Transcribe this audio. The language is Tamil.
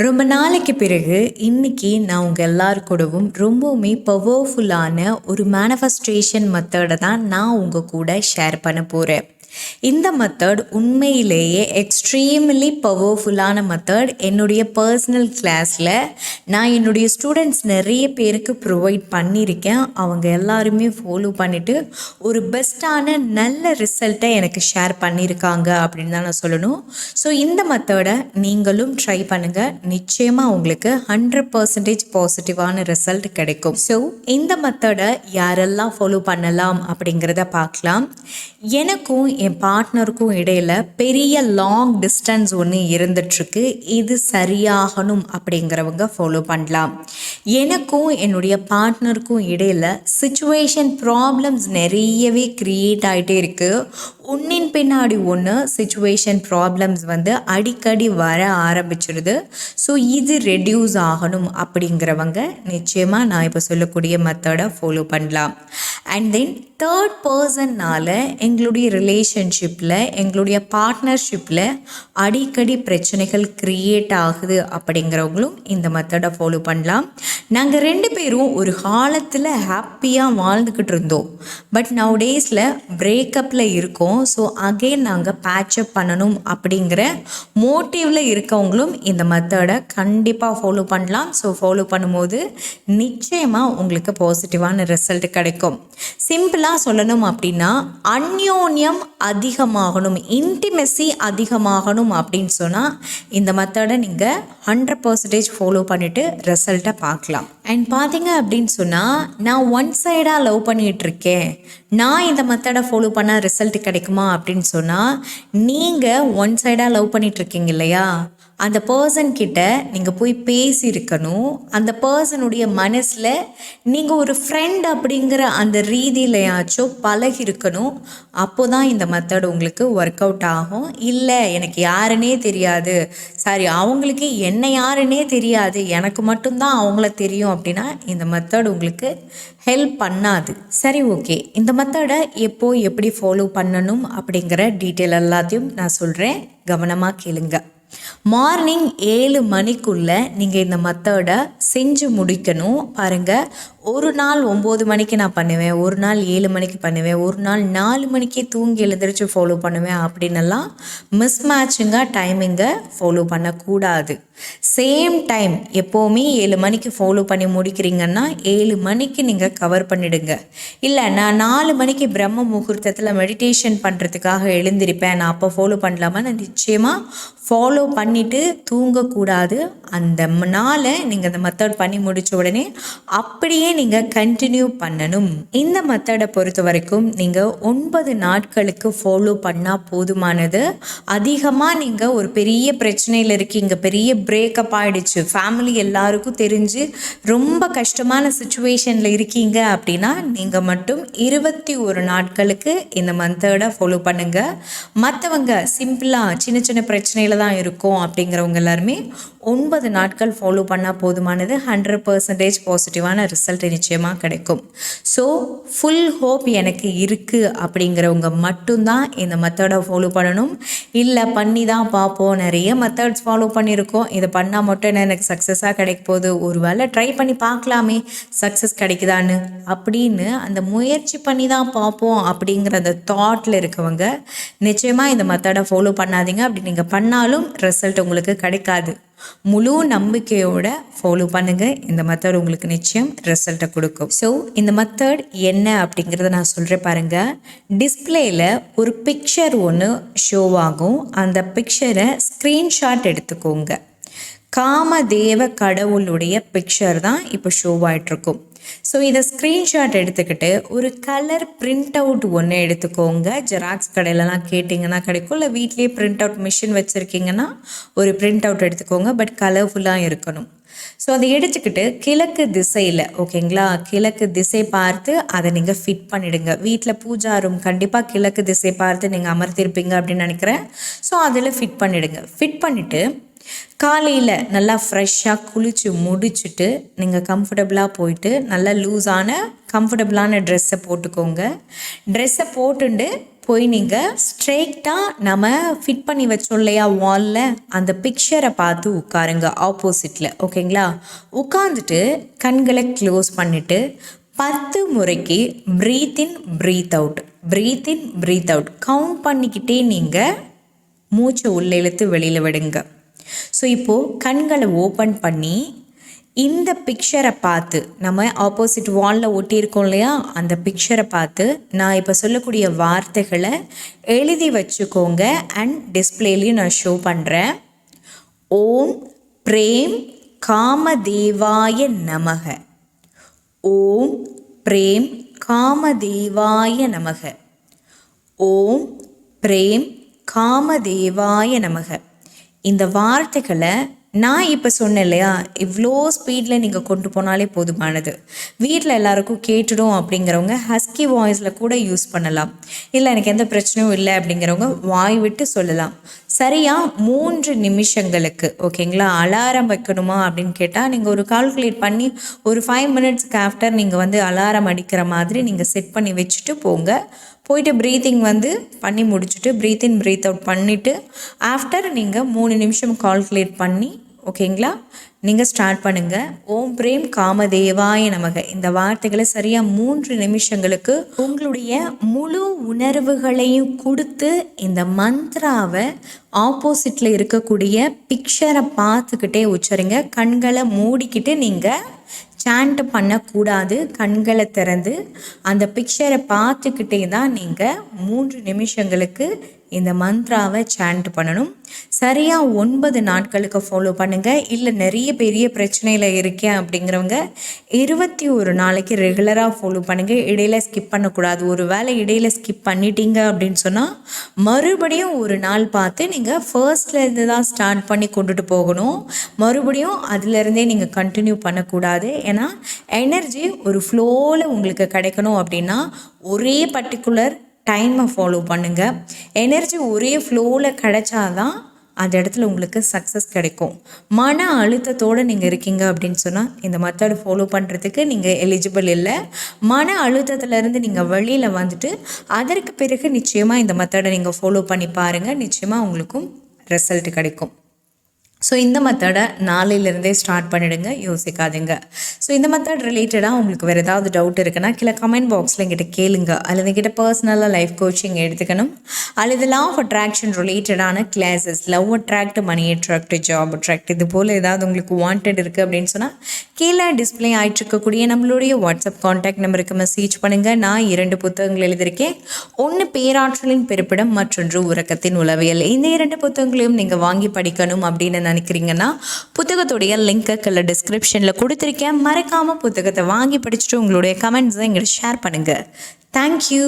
ரொம்ப நாளைக்கு பிறகு இன்னைக்கு நான் உங்கள் எல்லாருக்கூடவும் ரொம்பவுமே பவர்ஃபுல்லான ஒரு மேனிஃபெஸ்ட்ரேஷன் மெத்தடை தான் நான் உங்கள் கூட ஷேர் பண்ண போகிறேன் இந்த மெத்தட் உண்மையிலேயே எக்ஸ்ட்ரீம்லி பவர்ஃபுல்லான மெத்தட் என்னுடைய பர்சனல் கிளாஸில் நான் என்னுடைய ஸ்டூடெண்ட்ஸ் நிறைய பேருக்கு ப்ரொவைட் பண்ணியிருக்கேன். அவங்க எல்லாருமே ஃபாலோ பண்ணிவிட்டு ஒரு பெஸ்ட்டான நல்ல ரிசல்ட்டை எனக்கு ஷேர் பண்ணியிருக்காங்க அப்படின்னு தான் நான் சொல்லணும். ஸோ இந்த மெத்தடை நீங்களும் ட்ரை பண்ணுங்கள் நிச்சயமாக உங்களுக்கு ஹண்ட்ரட் பர்சன்டேஜ் பாசிட்டிவான ரிசல்ட் கிடைக்கும். ஸோ இந்த மெத்தடை யாரெல்லாம் ஃபாலோ பண்ணலாம் அப்படிங்கிறத பார்க்கலாம். எனக்கும் என் பார்ட்னருக்கும் இடையில் பெரிய லாங் டிஸ்டன்ஸ் ஒன்று இருந்துட்டுருக்கு இது சரியாகணும் அப்படிங்கிறவங்க ஃபாலோ பண்ணலாம். எனக்கும் என்னுடைய பார்ட்னருக்கும் இடையில் சுச்சுவேஷன் ப்ராப்ளம்ஸ் நிறையவே க்ரியேட் ஆகிட்டே இருக்குது ஒன்றின் பின்னாடி ஒன்று சுச்சுவேஷன் ப்ராப்ளம்ஸ் வந்து அடிக்கடி வர ஆரம்பிச்சிருது. ஸோ இது ரெடியூஸ் ஆகணும் அப்படிங்கிறவங்க நிச்சயமாக நான் இப்போ சொல்லக்கூடிய மெத்தடை ஃபாலோ பண்ணலாம். அண்ட் தென் தேர்ட் பர்சன்னால் எங்களுடைய ரிலேஷன்ஷிப்பில் எங்களுடைய பார்ட்னர்ஷிப்பில் அடிக்கடி பிரச்சனைகள் க்ரியேட் ஆகுது அப்படிங்கிறவங்களும் இந்த மெத்தடை ஃபாலோ பண்ணலாம். நாங்கள் ரெண்டு பேரும் ஒரு காலத்தில் ஹாப்பியாக வாழ்ந்துக்கிட்டு இருந்தோம். பட் நவ் டேஸில் பிரேக்கப்பில் இருக்கோம். ஸோ அகெயின் நாங்கள் பேட்சப் பண்ணணும் அப்படிங்கிற மோட்டிவில் இருக்கவங்களும் இந்த மெத்தடை கண்டிப்பாக ஃபாலோ பண்ணலாம். ஸோ ஃபாலோ பண்ணும்போது நிச்சயமாக உங்களுக்கு பாசிட்டிவான ரிசல்ட் கிடைக்கும். சிம்பிளாக சொல்லணும் அப்படின்னா அந்யோன்யம் அதிகமாகணும் இன்டிமெசி அதிகமாகணும் அப்படின்னு சொன்னால் இந்த மெத்தடை நீங்கள் ஹண்ட்ரட் பர்சன்டேஜ் ஃபாலோ பண்ணிவிட்டு ரிசல்ட்டை பார்க்கலாம். அண்ட் பார்த்தீங்க அப்படின்னு சொன்னால் நான் ஒன் சைடாக லவ் பண்ணிகிட்ருக்கேன் நான் இந்த மெத்தடை ஃபாலோ பண்ணால் ரிசல்ட் கிடைக்கும்? அப்படின்னு சொன்னால் நீங்கள் ஒன் சைடாக லவ் பண்ணிகிட்ருக்கீங்க இல்லையா? அந்த பர்சன் கிட்ட நீங்கள் போய் பேசியிருக்கணும். அந்த பர்சனுடைய மனசில் நீங்கள் ஒரு ஃப்ரெண்ட் அப்படிங்கிற அந்த ரீதியிலையாச்சும் பழகி இருக்கணும் அப்போ தான் இந்த மெத்தட் உங்களுக்கு ஒர்க் அவுட் ஆகும். இல்லை எனக்கு யாருன்னே தெரியாது. சாரி அவங்களுக்கு என்ன யாருன்னே தெரியாது. எனக்கு மட்டும்தான் அவங்கள தெரியும் அப்படின்னா இந்த மெத்தட் உங்களுக்கு ஹெல்ப் பண்ணாது. சரி ஓகே இந்த மெத்தடை எப்போ எப்படி ஃபாலோ பண்ணணும் அப்படிங்கிற டீட்டெயில் எல்லாத்தையும் நான் சொல்கிறேன் கவனமாக கேளுங்கள் மார்னிங் ஏழு மணிக்குள்ளே நீங்கள் இந்த மெத்தடை செஞ்சு முடிக்கணும். பாருங்கள் ஒரு நாள் ஒம்பது மணிக்கு நான் பண்ணுவேன் ஒரு நாள் ஏழு மணிக்கு பண்ணுவேன் ஒரு நாள் நாலு மணிக்கே தூங்கி எழுந்திரிச்சு ஃபாலோ பண்ணுவேன் அப்படின்னெல்லாம் மிஸ் மேட்சிங்காக டைமிங்கை ஃபாலோ பண்ணக்கூடாது. சேம் டைம் எப்போவுமே ஏழு மணிக்கு ஃபாலோ பண்ணி முடிக்கிறீங்கன்னா ஏழு மணிக்கு நீங்கள் கவர் பண்ணிடுங்க. இல்லை நான் நாலு மணிக்கு பிரம்ம முகூர்த்தத்தில் மெடிடேஷன் பண்ணுறதுக்காக எழுந்திருப்பேன். நான் அப்போ ஃபாலோ பண்ணலாமா? நான் நிச்சயமாக ஃபாலோ பண்ணிவிட்டு தூங்கக்கூடாது. அந்த நாளை நீங்கள் அந்த மெத்தட் பண்ணி முடித்த உடனே அப்படியே நீங்கள் கண்டினியூ பண்ணணும். இந்த மெத்தடை பொறுத்த வரைக்கும் நீங்கள் ஒன்பது நாட்களுக்கு ஃபாலோ பண்ணால் போதுமானது. அதிகமாக நீங்கள் ஒரு பெரிய பிரச்சனையில் இருக்கீங்க பெரிய பிரேக்கப் ஆகிடுச்சு ஃபேமிலி எல்லாருக்கும் தெரிஞ்சு ரொம்ப கஷ்டமான சுச்சுவேஷனில் இருக்கீங்க அப்படின்னா நீங்கள் மட்டும் இருபத்தி ஒரு நாட்களுக்கு இந்த மெத்தடை ஃபாலோ பண்ணுங்கள் மற்றவங்க சிம்பிளாக சின்ன சின்ன பிரச்சனையில் தான் இருக்கும் அப்படிங்கிறவங்க எல்லாருமே ஒன்பது நாட்கள் ஃபாலோ பண்ணால் போதுமானது ஹண்ட்ரட் பர்சன்டேஜ் பாசிட்டிவான ரிசல்ட் நிச்சயமாக கிடைக்கும். ஸோ ஃபுல் ஹோப் எனக்கு இருக்குது அப்படிங்கிறவங்க மட்டும்தான் இந்த மெத்தடை ஃபாலோ பண்ணணும். இல்லை பண்ணி தான் பார்ப்போம். நிறைய மெத்தட்ஸ் ஃபாலோ பண்ணியிருக்கோம். இதை பண்ணால் மட்டும் என்ன எனக்கு சக்ஸஸாக கிடைக்க போகுது. ஒரு வேளை ட்ரை பண்ணி பார்க்கலாமே. சக்ஸஸ் கிடைக்குதான்னு. அப்படின்னு அந்த முயற்சி பண்ணி தான் பார்ப்போம் அப்படிங்கிற அந்த தாட்டில் இருக்கவங்க நிச்சயமாக இந்த மெத்தடை ஃபாலோ பண்ணாதீங்க. அப்படி நீங்கள் பண்ணாலும் ரிசல்ட் உங்களுக்கு கிடைக்காது. முழு நம்பிக்கையோட ஃபாலோ பண்ணுங்கள் இந்த மெத்தட் உங்களுக்கு நிச்சயம் ரிசல்ட்டை கொடுக்கும். ஸோ இந்த மெத்தட் என்ன அப்படிங்கிறத நான் சொல்கிறேன் பாருங்கள் டிஸ்பிளேயில் ஒரு பிக்சர் ஒன்று ஷோ ஆகும். அந்த பிக்சரை ஸ்க்ரீன்ஷாட் எடுத்துக்கோங்க. காமதேவ கடவுளுடைய பிக்சர் தான் இப்போ ஷோ ஸோ இதை ஸ்க்ரீன்ஷாட் எடுத்துக்கிட்டு ஒரு கலர் பிரிண்ட் அவுட் ஒன்று எடுத்துக்கோங்க. ஜெராக்ஸ் கடையிலலாம் கேட்டிங்கன்னா கிடைக்கும். இல்லை வீட்லேயே பிரிண்ட் அவுட் மிஷின் வச்சுருக்கீங்கன்னா ஒரு பிரிண்ட் அவுட் எடுத்துக்கோங்க பட் கலர்ஃபுல்லாக இருக்கணும். ஸோ அதை எடுத்துக்கிட்டு கிழக்கு திசையில் ஓகேங்களா? கிழக்கு திசை பார்த்து அதை நீங்கள் ஃபிட் பண்ணிவிடுங்க வீட்டில் பூஜா ரூம் கண்டிப்பாக கிழக்கு திசை பார்த்து நீங்கள் அமர்த்திருப்பீங்க அப்படின்னு நினைக்கிறேன். ஸோ அதில் ஃபிட் பண்ணிவிடுங்க ஃபிட் பண்ணிவிட்டு காலையில் நல்லா ஃப்ரெஷ்ஷாக குளித்து முடிச்சுட்டு நீங்கள் கம்ஃபர்டபுளாக போயிட்டு நல்லா லூஸான கம்ஃபர்டபுளான ட்ரெஸ்ஸை போட்டுக்கோங்க. ட்ரெஸ்ஸை போட்டுண்டு போய் நீங்கள் ஸ்ட்ரெயிட்டாக நம்ம ஃபிட் பண்ணி வச்சோம் இல்லையா வாலில் அந்த பிக்சரை பார்த்து உட்காருங்க ஆப்போசிட்டில் ஓகேங்களா? உட்காந்துட்டு கண்களை க்ளோஸ் பண்ணிவிட்டு பத்து முறைக்கு breathe in breathe out breathe in breathe out count பண்ணிக்கிட்டே நீங்கள் மூச்சை உள்ளே இழுத்து வெளியில் விடுங்க. ஸோ இப்போது கண்களை ஓப்பன் பண்ணி இந்த பிக்சரை பார்த்து நம்ம ஆப்போசிட் வாலில் ஒட்டியிருக்கோம் இல்லையா? அந்த பிக்சரை பார்த்து நான் இப்போ சொல்லக்கூடிய வார்த்தைகளை எழுதி வச்சுக்கோங்க அண்ட் டிஸ்பிளேலையும் நான் ஷோ பண்ணுறேன் ஓம் பிரேம் காமதேவாய நமக. ஓம் பிரேம் காமதேவாய நமக. ஓம் பிரேம் காமதேவாய நமக. இந்த வார்த்தைகளை நான் இப்போ சொன்னேன் இல்லையா? இவ்வளோ ஸ்பீடில் நீங்கள் கொண்டு போனாலே போதுமானது. வீட்டில் எல்லாருக்கும் கேட்டுடும் அப்படிங்கிறவங்க ஹஸ்கி வாய்ஸில் கூட யூஸ் பண்ணலாம். இல்லை எனக்கு எந்த பிரச்சனையும் இல்லை அப்படிங்கிறவங்க வாய் விட்டு சொல்லலாம். சரியாக மூன்று நிமிஷங்களுக்கு. ஓகேங்களா அலாரம் வைக்கணுமா அப்படின்னு கேட்டால் நீங்கள் ஒரு கால்குலேட் பண்ணி ஒரு ஃபைவ் மினிட்ஸ்க்கு ஆஃப்டர் நீங்கள் வந்து அலாரம் அடிக்கிற மாதிரி நீங்கள் செட் பண்ணி வச்சுட்டு போங்க. போயிட்டு ப்ரீத்திங் வந்து பண்ணி முடிச்சுட்டு ப்ரீத் இன் ப்ரீத் அவுட் பண்ணிவிட்டு ஆஃப்டர் நீங்கள் மூணு நிமிஷம் கால்குலேட் பண்ணி ஓகேங்களா நீங்கள் ஸ்டார்ட் பண்ணுங்கள் ஓம் பிரேம் காமதேவாய நமக. இந்த வார்த்தைகளை சரியாக மூன்று நிமிஷங்களுக்கு உங்களுடைய முழு உணர்வுகளையும் கொடுத்து இந்த மந்த்ராவை ஆப்போசிட்டில் இருக்கக்கூடிய பிக்சரை பார்த்துக்கிட்டே உச்சரிங்க. கண்களை மூடிக்கிட்டு நீங்கள் சாண்ட் பண்ணக்கூடாது கண்களை திறந்து. அந்த பிக்சரை பார்த்துக்கிட்டே தான் நீங்கள் மூன்று நிமிஷங்களுக்கு இந்த மந்த்ராவை சாண்ட் பண்ணணும். சரியாக ஒன்பது நாட்களுக்கு ஃபாலோ பண்ணுங்கள் இல்லை நிறைய பெரிய பிரச்சனையில் இருக்கேன் அப்படிங்கிறவங்க இருபத்தி ஒரு நாளைக்கு ரெகுலராக ஃபாலோ பண்ணுங்கள் இடையில ஸ்கிப் பண்ணக்கூடாது. ஒரு வேளை இடையில ஸ்கிப் பண்ணிட்டீங்க அப்படின்னு சொன்னால் மறுபடியும் ஒரு நாள் பார்த்து நீங்கள் ஃபர்ஸ்ட்லேருந்து தான் ஸ்டார்ட் பண்ணி கொண்டுட்டு போகணும். மறுபடியும் அதுலேருந்தே நீங்கள் கண்டினியூ பண்ணக்கூடாது. ஏன்னா எனர்ஜி ஒரு ஃப்ளோவில் உங்களுக்கு கிடைக்கணும் அப்படின்னா ஒரே பர்டிகுலர் டைமை ஃபாலோ பண்ணுங்கள் எனர்ஜி ஒரே ஃப்ளோவில் கிடைச்சாதான் அந்த இடத்துல உங்களுக்கு சக்ஸஸ் கிடைக்கும். மன அழுத்தத்தோடு நீங்கள் இருக்கீங்க அப்படின்னு சொன்னால் இந்த மெத்தட் ஃபாலோ பண்ணுறதுக்கு நீங்கள் எலிஜிபிள் இல்லை. மன அழுத்தத்துலேருந்து நீங்கள் வெளியில் வந்துட்டு அதற்கு பிறகு நிச்சயமாக இந்த மெத்தடை நீங்கள் ஃபாலோ பண்ணி பாருங்கள் நிச்சயமாக உங்களுக்கும் ரிசல்ட் கிடைக்கும். ஸோ இந்த மெத்தடை நாளையிலேருந்தே ஸ்டார்ட் பண்ணிடுங்க யோசிக்காதீங்க. ஸோ இந்த மெத்தட் ரிலேட்டடாக உங்களுக்கு வேறு ஏதாவது டவுட் இருக்குன்னா கீழே கமெண்ட் பாக்ஸில் எங்கிட்ட கேளுங்க. அல்லது எங்கிட்ட பர்சனலாக லைஃப் கோச்சிங் எடுத்துக்கணும். அல்லது லா ஆஃப் அட்ராக்ஷன் ரிலேட்டடான classes love attract money attract job attract இது போல் ஏதாவது உங்களுக்கு வாண்டட் இருக்குது அப்படின்னு சொன்னால் கீழே டிஸ்பிளே ஆகிட்டு இருக்கக்கூடிய நம்மளுடைய வாட்ஸ்அப் காண்டாக்ட் நம்பருக்கு மெசேஜ் பண்ணுங்கள் நான் இரண்டு புத்தகங்கள் எழுதியிருக்கேன். ஒன்று பேராற்றலின் பிறப்பிடம் மற்றொன்று உறக்கத்தின் உளவியல். இந்த இரண்டு புத்தகங்களையும் நீங்கள் வாங்கி படிக்கணும் அப்படின்னு நினைக்கிறீங்கன்னா புத்தகத்துடைய லிங்க்கை கீழே டிஸ்கிரிப்ஷனில் கொடுத்துருக்கேன். மறக்காமல் புத்தகத்தை வாங்கி படிச்சுட்டு உங்களுடைய கமெண்ட்ஸை எங்கிட்ட ஷேர் பண்ணுங்கள் தேங்க்யூ